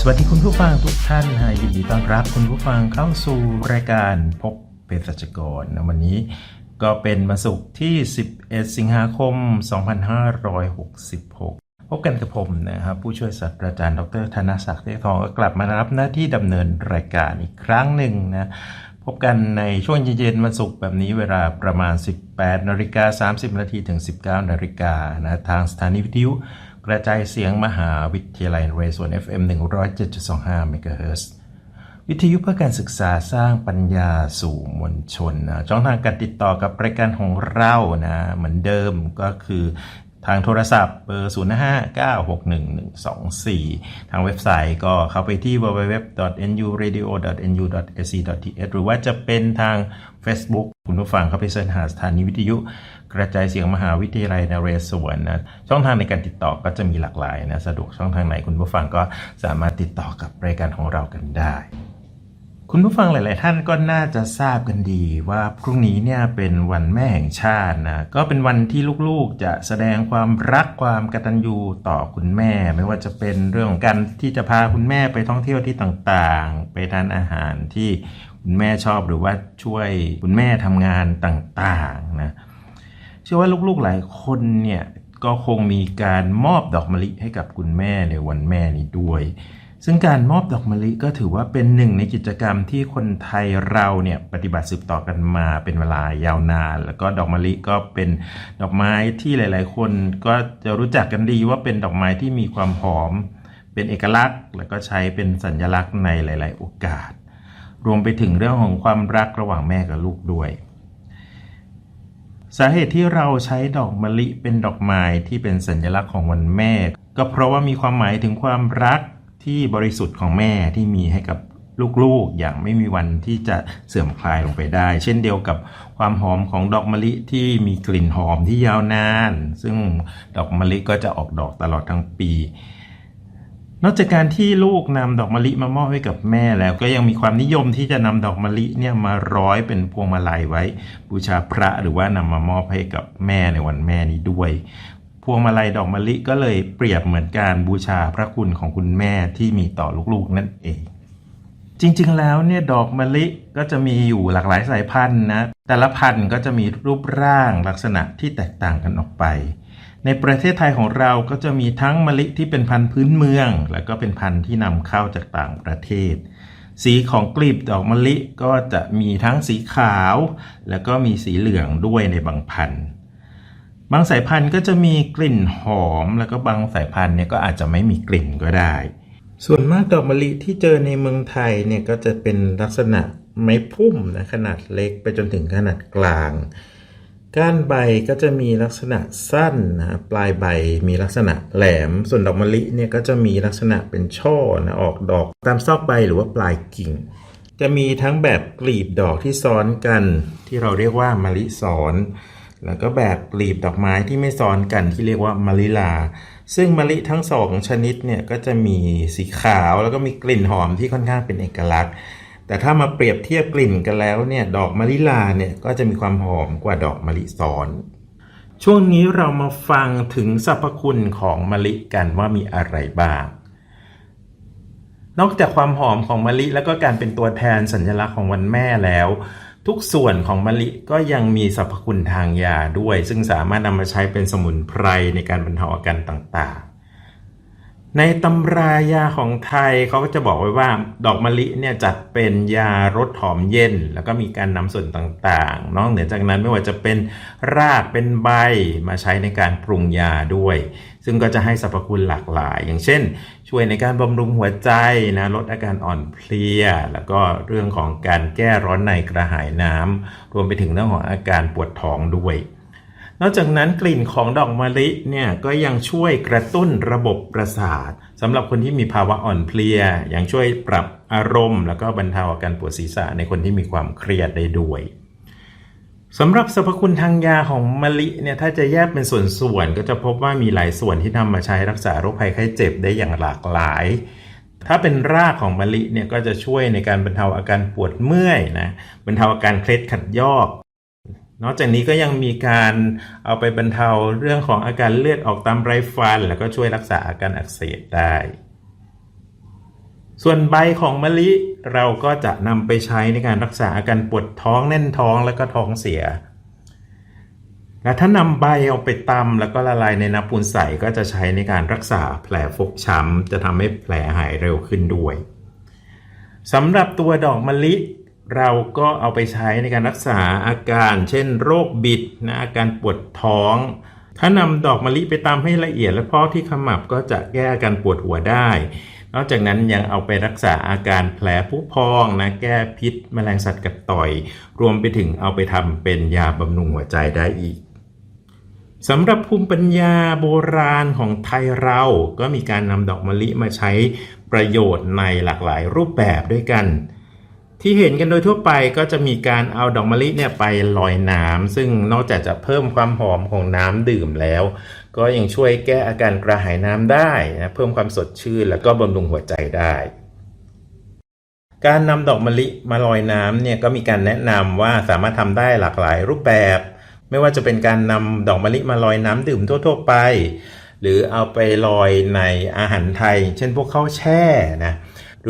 สวัสดีคุณผู้ฟังทุกท่านฮะยินดีต้อนรับคุณผู้ฟังเข้าสู่รายการพบเภสัชกรนะวันนี้ก็เป็นมาสุกที่ 11 สิงหาคม 2566 พบกันกับผมนะครับผู้ช่วยศาสตราจารย์ดรธนศักดิ์เทพทองก็กลับมารับหน้าที่ดำเนินรายการอีกครั้งหนึ่งนะพบกันในช่วงเย็นๆวันศุกร์แบบนี้เวลาประมาณ 18นาฬิกา30นาทีถึง 19นาฬิกานะทางสถานีวิทยุ กระจายเสียงมหาวิทยาลัยนเรสวน FM 107.25 MHz วิทยุเพื่อการศึกษาสร้างปัญญาสู่มวลชนนะช่องทางการติดต่อกับรายการของเรานะ เหมือนเดิมก็คือ ทางโทรศัพท์เบอร์ 05961124 ทางเว็บไซต์ก็เข้าไปที่ www.nuradio.nu.ac.th หรือว่าจะเป็นทาง Facebook คุณผู้ฟังเข้าไปเสิร์ชหาสถานีวิทยุ กระจายเสียงมหาวิทยาลัยนเรศวรนะช่องทางในการติดต่อก็จะมีหลากหลายนะ สะดวกช่องทางไหนคุณผู้ฟังก็สามารถติดต่อกับรายการของเรากันได้ คุณผู้ฟังหลาย ๆ ท่านก็น่าจะทราบกันดีว่าพรุ่งนี้เนี่ยเป็นวันแม่แห่งชาตินะก็เป็นวันที่ลูก ๆ จะแสดงความรักความกตัญญูต่อคุณแม่ ไม่ว่าจะเป็นเรื่องของการที่จะพาคุณแม่ไปท่องเที่ยวที่ต่าง ๆ ไปทานอาหารที่คุณแม่ชอบหรือว่าช่วยคุณแม่ทำงานต่าง ๆ นะเชื่อว่าลูก ๆ หลายคนเนี่ยก็คงมีการมอบดอกมะลิให้กับคุณแม่ในวันแม่นี้ด้วย ซึ่งการมอบดอกมะลิก็ถือว่าเป็นหนึ่งในกิจกรรมที่คนไทยเราเนี่ยปฏิบัติสืบต่อกันมาเป็นเวลายาวนาน แล้วก็ดอกมะลิก็เป็นดอกไม้ที่หลาย ๆ คนก็จะรู้จักกันดีว่าเป็นดอกไม้ที่มีความหอม เป็นเอกลักษณ์ แล้วก็ใช้เป็นสัญลักษณ์ในหลาย ๆ โอกาส รวมไปถึงเรื่องของความรักระหว่างแม่กับลูกด้วยสาเหตุที่เราใช้ดอกมะลิเป็นดอกไม้ที่เป็นสัญลักษณ์ของวันแม่ ก็เพราะว่ามีความหมายถึงความรัก ที่บริสุทธิ์ของแม่ที่มีให้กับลูกๆ อย่างไม่มีวันที่จะเสื่อมคลายลงไปได้ เช่นเดียวกับความหอมของดอกมะลิที่มีกลิ่นหอมที่ยาวนาน ซึ่งดอกมะลิก็จะออกดอกตลอดทั้งปี นอกจากการที่ลูกนำดอกมะลิมามอบให้กับแม่แล้วก็ยังมีความนิยมที่จะนำดอกมะลิเนี่ยมาร้อยเป็นพวงมาลัยไว้ บูชาพระหรือว่านำมามอบให้กับแม่ในวันแม่นี้ด้วย วงมาลัยดอกมะลิก็เลยเปรียบเหมือนการบูชาพระคุณของคุณแม่ที่มีต่อลูกๆนั่นเอง จริงๆแล้วเนี่ยดอกมะลิก็จะมีอยู่หลากหลายสายพันธุ์นะแต่ละพันธุ์ก็จะมีรูปร่างลักษณะที่แตกต่างกันออกไป ในประเทศไทยของเราก็จะมีทั้งมะลิที่เป็นพันธุ์พื้นเมือง แล้วก็เป็นพันธุ์ที่นำเข้าจากต่างประเทศ สีของกลีบดอกมะลิก็จะมีทั้งสีขาว แล้วก็มีสีเหลืองด้วยในบางพันธุ์ บางสายพันธุ์ก็จะมีกลิ่นหอม แล้วก็บางสายพันธุ์เนี่ยก็อาจจะไม่มีกลิ่นก็ได้ ส่วนมากดอกมะลิที่เจอในเมืองไทยเนี่ยก็จะเป็นลักษณะไม้พุ่มนะขนาดเล็กไปจนถึงขนาดกลาง ก้านใบก็จะมีลักษณะสั้นนะปลายใบมีลักษณะแหลม ส่วนดอกมะลิเนี่ยก็จะมีลักษณะเป็นช่อนะออกดอกตามซอกใบหรือว่าปลายกิ่ง จะมีทั้งแบบกลีบดอกที่ซ้อนกัน ที่เราเรียกว่ามะลิซ้อน แล้วก็แบบกลีบดอกไม้ที่ไม่ซ้อนกันที่เรียกว่ามะลิลา ซึ่งมะลิทั้งสองชนิดเนี่ยก็จะมีสีขาวแล้วก็มีกลิ่นหอมที่ค่อนข้างเป็นเอกลักษณ์ แต่ถ้ามาเปรียบเทียบกลิ่นกันแล้วเนี่ยดอกมะลิลาเนี่ยก็จะมีความหอมกว่าดอกมะลิซ้อนช่วงนี้เรามาฟังถึงสรรพคุณของมะลิกันว่ามีอะไรบ้าง นอกจากความหอมของมะลิแล้วก็การเป็นตัวแทนสัญลักษณ์ของวันแม่แล้ว ทุกส่วนของมะลิก็ยังมีสรรพคุณทางยาด้วย ซึ่งสามารถนำมาใช้เป็นสมุนไพรในการบรรเทาอาการต่าง ในตำรายาของไทยเขาก็จะบอกไว้ว่าดอกมะลิเนี่ยจัดเป็นยารสหอมเย็น แล้วก็มีการนำส่วนต่างๆนอกเหนือจากนั้นไม่ว่าจะเป็นรากเป็นใบมาใช้ในการปรุงยาด้วย ซึ่งก็จะให้สรรพคุณหลากหลาย อย่างเช่น ช่วยในการบำรุงหัวใจนะลดอาการอ่อนเพลีย แล้วก็เรื่องของการแก้ร้อนในกระหายน้ำรวมไปถึงเรื่องของอาการปวดท้องด้วย นอกจากนั้นกลิ่นของดอกมะลิเนี่ยก็ยังช่วยกระตุ้นระบบประสาทสำหรับคนที่มีภาวะอ่อนเพลีย ยังช่วยปรับอารมณ์ แล้วก็บรรเทาอาการปวดศีรษะในคนที่มีความเครียดได้ด้วยสำหรับสรรพคุณทางยาของมะลิเนี่ยถ้าจะแยกเป็นส่วนๆก็จะพบว่ามีหลายส่วนที่นำมาใช้รักษาโรคภัยไข้เจ็บได้อย่างหลากหลาย ถ้าเป็นรากของมะลิเนี่ยก็จะช่วยในการบรรเทาอาการปวดเมื่อยนะบรรเทาอาการเคล็ดขัดยอก นอกจากนี้ก็ยังมีการเอาไปบรรเทาเรื่องของอาการเลือดออกตามไรฟัน แล้วก็ช่วยรักษาอาการอักเสบได้ ส่วนใบของมะลิเราก็จะนำไปใช้ในการรักษาอาการปวดท้องแน่นท้องแล้วก็ท้องเสีย และถ้านำใบเอาไปตำแล้วก็ละลายในน้ำปูนใสก็จะใช้ในการรักษาแผลฟกช้ำจะทำให้แผลหายเร็วขึ้นด้วยสำหรับตัวดอกมะลิ เราก็เอาไปใช้ในการรักษาอาการ เช่น โรคบิดนะอาการปวดท้อง ถ้านำดอกมะลิไปตำให้ละเอียดและพอกที่ขมับก็จะแก้อาการปวดหัวได้ นอกจากนั้นยังเอาไปรักษาอาการแผลผุพองนะแก้พิษแมลงสัตว์กัดต่อย รวมไปถึงเอาไปทำเป็นยาบำรุงหัวใจได้อีกสำหรับภูมิปัญญาโบราณของไทยเรา ก็มีการนำดอกมะลิมาใช้ประโยชน์ในหลากหลายรูปแบบด้วยกัน ที่เห็นกันโดยทั่วไปก็จะมีการเอาดอกมะลิเนี่ยไปลอยน้ำซึ่งนอกจากจะเพิ่มความหอมของน้ำดื่มแล้ว ก็ยังช่วยแก้อาการกระหายน้ำได้นะเพิ่มความสดชื่นแล้วก็บำรุงหัวใจได้ การนำดอกมะลิมาลอยน้ำเนี่ยก็มีการแนะนำว่าสามารถทำได้หลากหลายรูปแบบ ไม่ว่าจะเป็นการนำดอกมะลิมาลอยน้ำดื่มทั่ว ๆ ไป หรือเอาไปลอยในอาหารไทย เช่นพวกข้าวแช่นะ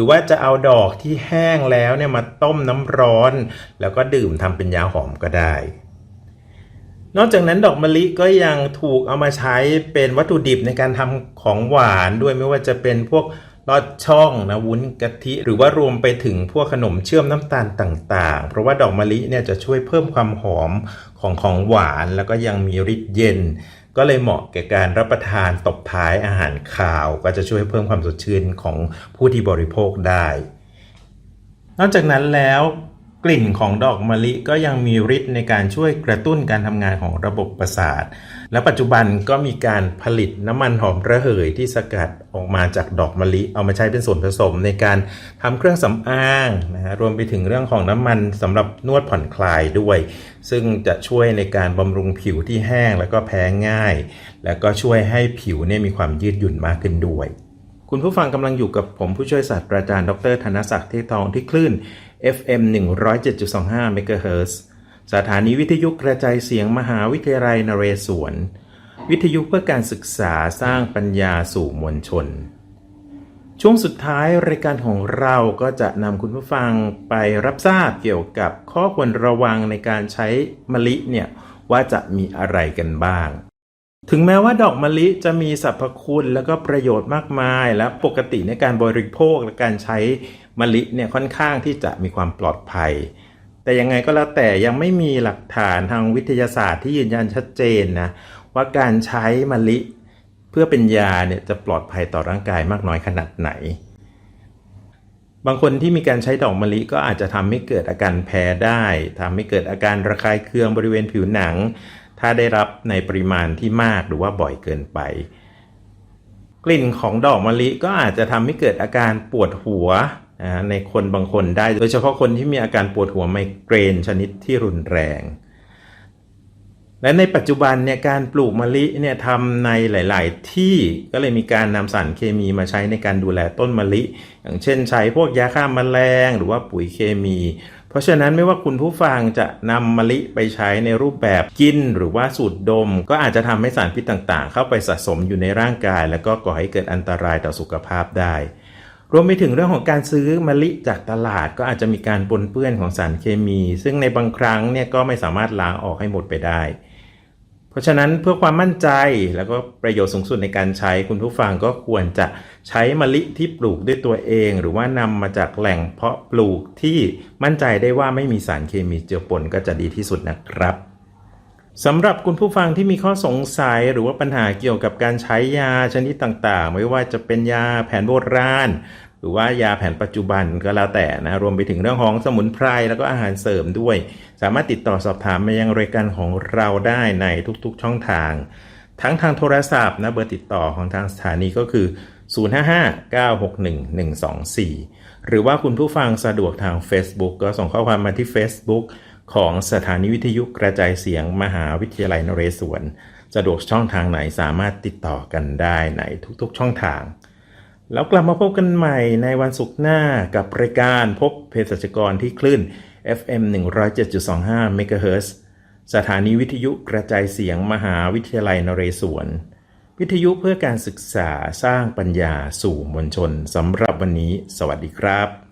รือว่าจะเอาดอกที่แห้งแล้วเนี่ยมาต้มน้ำร้อน แล้วก็ดื่มทำเป็นยาหอมก็ได้ นอกจากนั้นดอกมะลิก็ยังถูกเอามาใช้เป็นวัตถุดิบในการทำของหวานด้วยไม่ว่าจะเป็นพวกลอดช่องนะวุ้นกะทิ หรือว่ารวมไปถึงพวกขนมเชื่อมน้ำตาลต่างๆ เพราะว่าดอกมะลิเนี่ยจะช่วยเพิ่มความหอมของของหวาน แล้วก็ยังมีฤทธิ์เย็น ก็เลยเหมาะแก่การรับประทานตบท้ายอาหารคาว ก็จะช่วยเพิ่มความสดชื่นของผู้ที่บริโภคได้ นอกจากนั้นแล้วกลิ่นของดอกมะลิก็ยังมีฤทธิ์ในการช่วยกระตุ้นการทำงานของระบบประสาท และปัจจุบันก็มีการผลิตน้ำมันหอมระเหยที่สกัดออกมาจากดอกมะลิ เอามาใช้เป็นส่วนผสมในการทำเครื่องสำอางนะฮะรวมไปถึงเรื่องของน้ำมันสำหรับนวดผ่อนคลายด้วย ซึ่งจะช่วยในการบำรุงผิวที่แห้งแล้วก็แพ้ง่าย แล้วก็ช่วยให้ผิวเนี่ยมีความยืดหยุ่นมากขึ้นด้วยคุณผู้ฟังกำลังอยู่กับผมผู้ช่วยศาสตราจารย์ ดรธนศักดิ์เทพทองที่คลื่น FM 107.25 MHz สถานีวิทยุกระจายเสียงมหาวิทยาลัยนเรศวร วิทยุเพื่อการศึกษาสร้างปัญญาสู่มวลชน ช่วงสุดท้ายรายการของเราก็จะนำคุณผู้ฟังไปรับทราบเกี่ยวกับข้อควรระวังในการใช้มะลิเนี่ยว่าจะมีอะไรกันบ้าง ถึงแม้ว่าดอกมะลิจะมีสรรพคุณแล้วก็ประโยชน์มากมาย และปกติในการบริโภคและการใช้มะลิเนี่ยค่อนข้างที่จะมีความปลอดภัย แต่ยังไงก็แล้วแต่ยังไม่มีหลักฐานทางวิทยาศาสตร์ที่ยืนยันชัดเจนนะว่าการใช้มะลิเพื่อเป็นยาเนี่ยจะปลอดภัยต่อร่างกายมากน้อยขนาดไหน บางคนที่มีการใช้ดอกมะลิก็อาจจะทำให้เกิดอาการแพ้ได้ทำให้เกิดอาการระคายเคืองบริเวณผิวหนัง ถ้าได้รับในปริมาณที่มากหรือว่าบ่อยเกินไป กลิ่นของดอกมะลิก็อาจจะทำให้เกิดอาการปวดหัว ในคนบางคนได้ โดยเฉพาะคนที่มีอาการปวดหัวไมเกรนชนิดที่รุนแรง และในปัจจุบันเนี่ยการปลูกมะลิเนี่ยทำในหลาย ๆ ที่ก็เลยมีการนำสารเคมีมาใช้ในการดูแลต้นมะลิ อย่างเช่นใช้พวกยาฆ่ามาแมลงหรือว่าปุ๋ยเคมี เพราะฉะนั้นไม่ว่าคุณผู้ฟังจะนำมะลิไปใช้ในรูปแบบกินหรือว่าสูดดม ก็อาจจะทำให้สารพิษต่าง ๆ เข้าไปสะสมอยู่ในร่างกาย แล้วก็ก่อให้เกิดอันตรายต่อสุขภาพได้ รวมไปถึงเรื่องของการซื้อมะลิจากตลาดก็อาจจะมีการปนเปื้อนของสารเคมี ซึ่งในบางครั้งเนี่ยก็ไม่สามารถล้างออกให้หมดไปได้ เพราะฉะนั้นเพื่อความมั่นใจแล้วก็ประโยชน์สูงสุดในการใช้คุณผู้ฟังก็ควรจะใช้มะลิที่ปลูกด้วยตัวเอง หรือว่านำมาจากแหล่งเพาะปลูกที่มั่นใจได้ว่าไม่มีสารเคมีเจือปนก็จะดีที่สุดนะครับ สำหรับคุณผู้ฟังที่มีข้อสงสัยหรือว่าปัญหาเกี่ยวกับการใช้ยาชนิดต่างๆ ไม่ว่าจะเป็นยาแผนโบราณ หรือว่ายาแผนปัจจุบันก็แล้วแต่นะ รวมไปถึงเรื่องของสมุนไพรแล้วก็อาหารเสริมด้วย สามารถติดต่อสอบถามมายังรายการของเราได้ในทุกๆช่องทาง ทั้งทางโทรศัพท์นะเบอร์ติดต่อของทางสถานีก็คือ 055-961-124 หรือว่าคุณผู้ฟังสะดวกทาง Facebook ก็ส่งข้อความมาที่ Facebook ของสถานีวิทยุกระจายเสียงมหาวิทยาลัยนเรศวรสะดวกช่องทางไหนสามารถติดต่อกันได้ในทุกๆช่องทาง แล้วกลับมาพบกันใหม่ในวันศุกร์หน้ากับรายการพบเภสัชกรที่คลื่น FM 107.25 MHz สถานีวิทยุกระจายเสียงมหาวิทยาลัยนเรศวร วิทยุเพื่อการศึกษาสร้างปัญญาสู่มวลชนสำหรับวันนี้ สวัสดีครับ